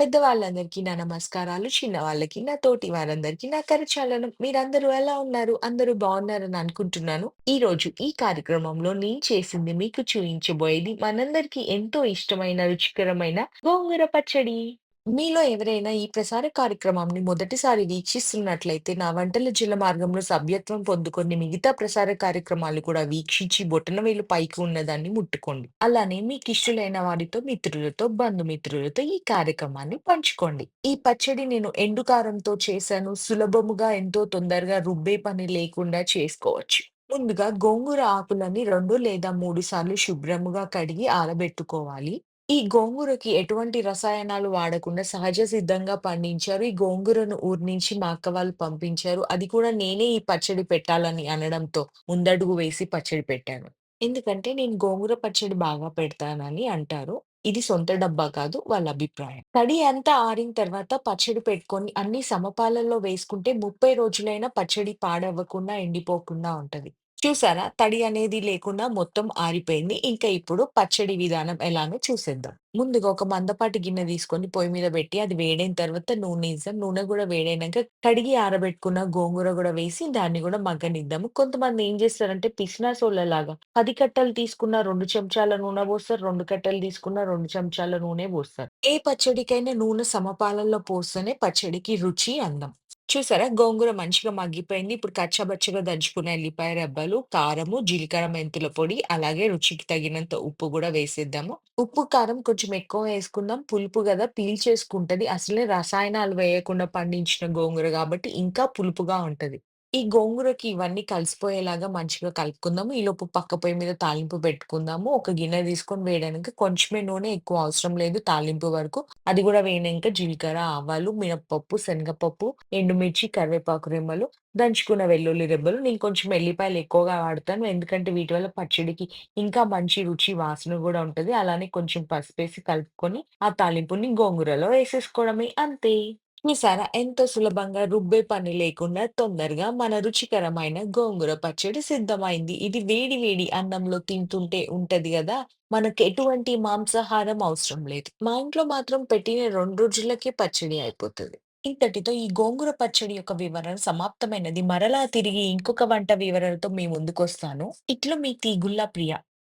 పెద్దవాళ్ళందరికీ నా నమస్కారాలు. చిన్నవాళ్ళకి, నా తోటి వారందరికీ నా కరచాలనం. మీరందరూ ఎలా ఉన్నారు? అందరూ బావున్నారని అనుకుంటున్నాను. ఈరోజు ఈ కార్యక్రమంలో నేను చేసింది మీకు చూయించబోయేది మనందరికీ ఎంతో ఇష్టమైన రుచికరమైన గోంగూర పచ్చడి. మీలో ఎవరైనా ఈ ప్రసార కార్యక్రమాన్ని మొదటిసారి వీక్షిస్తున్నట్లయితే నా వంటల జలమార్గంలో సభ్యత్వం పొందుకొని మిగతా ప్రసార కార్యక్రమాలు కూడా వీక్షించి బొటనవేలు పైకి ఉన్నదాన్ని ముట్టుకోండి. అలానే మీకిష్టలైన వారితో, మిత్రులతో, బంధుమిత్రులతో ఈ కార్యక్రమాన్ని పంచుకోండి. ఈ పచ్చడి నేను ఎండు కారంతో చేశాను. సులభముగా ఎంతో తొందరగా రుబ్బే పని లేకుండా చేసుకోవచ్చు. ముందుగా గోంగూర ఆకులని రెండు లేదా మూడు సార్లు శుభ్రముగా కడిగి ఆరబెట్టుకోవాలి. ఈ గోంగూరకి ఎటువంటి రసాయనాలు వాడకుండా సహజ సిద్ధంగా పండించారు. ఈ గోంగూరను ఊర్నించి నుంచి మా అక్క వాళ్ళు పంపించారు. అది కూడా నేనే ఈ పచ్చడి పెట్టాలని అనడంతో ముందడుగు వేసి పచ్చడి పెట్టాను. ఎందుకంటే నేను గోంగూర పచ్చడి బాగా పెడతానని అంటారు. ఇది సొంత డబ్బా కాదు వాళ్ళ అభిప్రాయం. తడి అంతా ఆరిన తర్వాత పచ్చడి పెట్టుకొని అన్ని సమపాలలో వేసుకుంటే 30 రోజులైనా పచ్చడి పాడవ్వకుండా, ఎండిపోకుండా ఉంటది. చూసారా? తడి అనేది లేకుండా మొత్తం ఆరిపోయింది. ఇంకా ఇప్పుడు పచ్చడి విధానం ఎలానో చూసేద్దాం. ముందుగా ఒక మందపాటి గిన్నె తీసుకొని పొయ్యి మీద పెట్టి అది వేడైన తర్వాత నూనె ఇద్దాం నూనె కూడా వేడైనంక కడిగి ఆరబెట్టుకున్న గోంగూర కూడా వేసి దాన్ని కూడా మగ్గనిద్దాము. కొంతమంది ఏం చేస్తారంటే పిసినాసోళ్ళలాగా 10 కట్టలు తీసుకున్న 2 చెంచాల నూనె పోస్తారు. 2 కట్టలు తీసుకున్న 2 చెంచాల నూనె పోస్తారు. ఏ పచ్చడికైనా నూనె సమపాలలో పోస్తేనే పచ్చడికి రుచి, అందం. చూసారా? గోంగూర మంచిగా మగ్గిపోయింది. ఇప్పుడు కచ్చాబచ్చగా దంచుకున్న ఎల్లిపాయ రెబ్బలు, కారము, జీలకర్ర, మెంతుల పొడి, అలాగే రుచికి తగినంత ఉప్పు కూడా వేసేద్దాము. ఉప్పు, కారం కొంచెం ఎక్కువ వేసుకుందాం. పులుపు గదా పీల్చేసుకుంటది. అసలే రసాయనాలు వేయకుండా పండించిన గోంగూర కాబట్టి ఇంకా పులుపుగా ఉంటది. ఈ గోంగూరకి ఇవన్నీ కలిసిపోయేలాగా మంచిగా కలుపుకుందాము. ఈలోపు పక్క పొయ్యి మీద తాలింపు పెట్టుకుందాము. ఒక గిన్నె తీసుకొని వేయడానికి కొంచెమే నూనె ఎక్కువ అవసరం లేదు తాలింపు వరకు. అది కూడా వేగినంక జీలకర్ర, ఆవాలు, మినపప్పు, శనగపప్పు, ఎండుమిర్చి, కరివేపాకు రెమ్మలు, దంచుకున్న వెల్లుల్లి రెబ్బలు. నేను కొంచెం ఎల్లిపాయలు ఎక్కువగా వాడతాను. ఎందుకంటే వీటి వల్ల పచ్చడికి ఇంకా మంచి రుచి, వాసన కూడా ఉంటది. అలానే కొంచెం పసుపేసి కలుపుకొని ఆ తాలింపుని గోంగూరలో వేసేసుకోవడమే అంతే. చూసారా? ఎంతో సులభంగా రుబ్బే పని లేకుండా తొందరగా మన రుచికరమైన గోంగూర పచ్చడి సిద్ధమైంది. ఇది వేడి వేడి అన్నంలో తింటుంటే ఉంటది గదా! మనకు ఎటువంటి మాంసాహారం అవసరం లేదు. మా ఇంట్లో మాత్రం పెట్టిన 2 రోజులకే పచ్చడి అయిపోతది. ఇంతటితో ఈ గోంగూర పచ్చడి యొక్క వివరణ సమాప్తమైనది. మరలా తిరిగి ఇంకొక వంట వివరణతో మీ ముందుకొస్తాను. ఇట్లు మీ తీగుళ్ళ ప్రియ.